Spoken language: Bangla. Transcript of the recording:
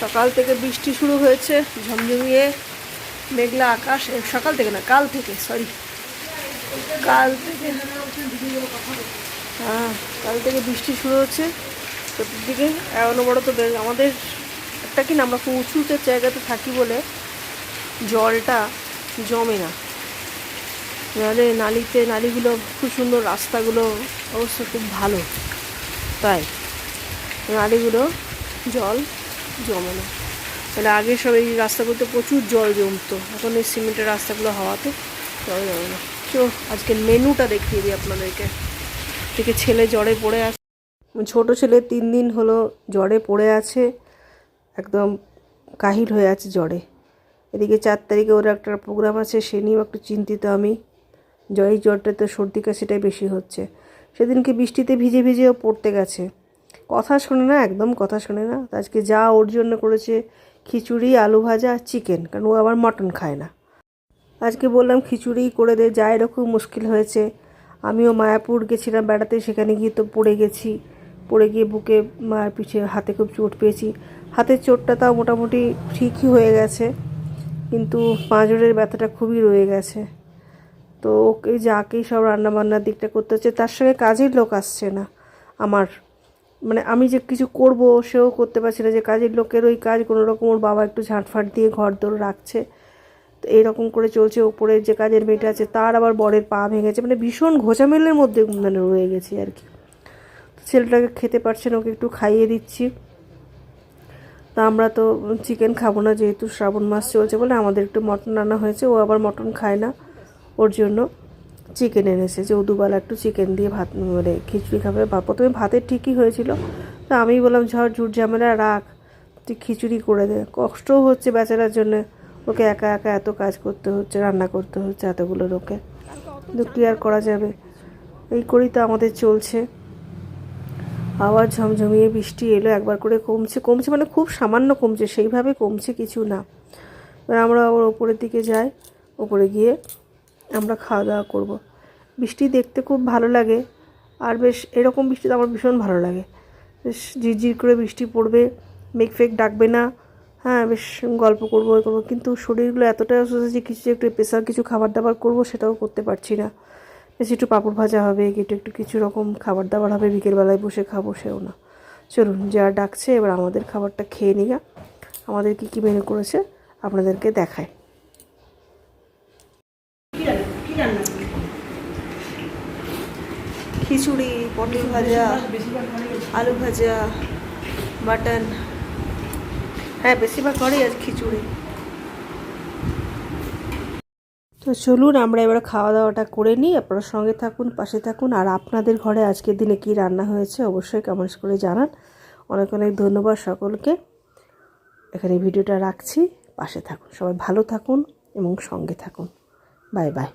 সকাল থেকে বৃষ্টি শুরু হয়েছে, ঝমঝমিয়ে, মেঘলা আকাশ সকাল থেকে না, কাল থেকে সরি কাল থেকে হ্যাঁ কাল থেকে বৃষ্টি শুরু হচ্ছে। চতুর্দিকে অনবরত আমাদের একটা কি না, আমরা খুব উঁচুতে জায়গাতে থাকি বলে জলটা জমে না। নাহলে নালিতে, নালিগুলো খুব সুন্দর, রাস্তাগুলো অবশ্য খুব ভালো। তাই। নালিগুলো জল জমে না। তাহলে আগে সব এই রাস্তাগুলোতে প্রচুর জল জমতো। এখন এই সিমেন্টের রাস্তাগুলো হওয়াতে জল জমে না। চো আজকের মেনুটা দেখিয়ে দিই আপনাদেরকে। থেকে ছেলে জ্বরে পড়ে আছে ছোট ছেলে তিন দিন হলো জ্বরে পড়ে আছে। একদম কাহিল হয়ে আছে জ্বরে। এদিকে চার তারিখে ওর একটা প্রোগ্রাম আছে, সে নিয়েও একটু চিন্তিত আমি। জয়ের জ্বরটা তো সর্দি কাশিটাই বেশি হচ্ছে। সেদিনকে বৃষ্টিতে ভিজে ভিজেও পড়তে গেছে। কথা শোনে না, একদম কথা শোনে না। আজকে যা ওর জন্য করেছে, খিচুড়ি, আলু ভাজা চিকেন কারণ ও আবার মটন খায় না। আজকে বললাম, খিচুড়ি করে দে, যা এরকম মুশকিল হয়েছে। আমিও মায়াপুর গেছিলাম বেড়াতে, সেখানে গিয়ে তো পড়ে গেছি। পড়ে গিয়ে বুকে মার পিঠে হাতে খুব চোট পেয়েছি। হাতের চোটটা তাও মোটামুটি ঠিকই হয়ে গেছে, কিন্তু পাঁজরের ব্যথাটা খুবই রয়ে গেছে। তো ওকে যাকেই সব রান্নাবান্নার দিকটা করতে হচ্ছে, তার সঙ্গে কাজের লোক আসছে না, আমার মানে আমি যে কিছু করব সেও করতে পারছি না। যে কাজের লোকের ওই কাজ কোনো রকম ওর বাবা একটু ঝাঁটফাট দিয়ে ঘর দোর রাখছে। তো এইরকম করে চলছে ওপরে যে কাজের মেয়েটা আছে, তার আবার বরের পা ভেঙেছে। মানে ভীষণ ঘোচামেলের মধ্যে মানে রয়ে গেছি আর কি। তো ছেলেটাকে খেতে পারছে না, ওকে একটু খাইয়ে দিচ্ছি। তা আমরা তো চিকেন খাব না, যেহেতু শ্রাবণ মাস চলছে বলে আমাদের একটু মটন আনা হয়েছে, ও আবার মটন খায় না ওর জন্য। চিকেন এনেছে, যে ও দুবেলা একটু চিকেন দিয়ে ভাত মানে খিচুড়ি খাবে। প্রথমে ভাতের ঠিকই হয়েছিল। তা আমি বললাম, ঝড়, ঝুট, ঝামেলা, রাখ, তুই খিচুড়ি করে দে। কষ্টও হচ্ছে বেচারার জন্য। ওকে একা একা এত কাজ করতে হচ্ছে, রান্না করতে হচ্ছে এতগুলো লোকে কিন্তু কি আর করা যাবে। এই করেই তো আমাদের চলছে। আবার ঝমঝমিয়ে বৃষ্টি এলো, একবার করে কমছে। কমছে মানে খুব সামান্য কমছে, সেইভাবে কমছে কিছু না। এবার আমরা আবার ওপরের দিকে যাই। ওপরে গিয়ে আমরা খাওয়া দাওয়া করব। বৃষ্টি দেখতে খুব ভালো লাগে। আর বেশ এরকম বৃষ্টি তো আমার ভীষণ ভালো লাগে। বেশ ঝিরঝির করে বৃষ্টি পড়বে, মেঘ ফেক ডাকবে না। হ্যাঁ বেশ গল্প করব, এ করব। কিন্তু শরীরগুলো এতটাই অসুস্থ যে কিছু একটু প্রেশার কিছু খাবার দাবার করব সেটাও করতে পারছি না। বেশ একটু পাঁপড় ভাজা হবে একটু একটু কিছু রকম খাবার দাবার হবে, বিকেলবেলায় বসে খাব সেও না। চলুন, যা ডাকছে এবার আমাদের খাবারটা খেয়ে নিগা আমাদের কী কী মেনু করেছে? আপনাদেরকে দেখায়। খিচুড়ি, পটল ভাজা, আলু ভাজা, মাটন। হ্যাঁ বেশিরভাগ ঘরেই আজ খিচুড়ি। তো চলুন, আমরা এবার খাওয়া দাওয়াটা করে নিই। আপনারা সঙ্গে থাকুন, পাশে থাকুন। আর আপনাদের ঘরে আজকের দিনে কি রান্না হয়েছে অবশ্যই কমেন্টস করে জানান। অনেক অনেক ধন্যবাদ সকলকে। এখানে ভিডিওটা রাখছি। পাশে থাকুন। সবাই ভালো থাকুন এবং সঙ্গে থাকুন। Bye bye.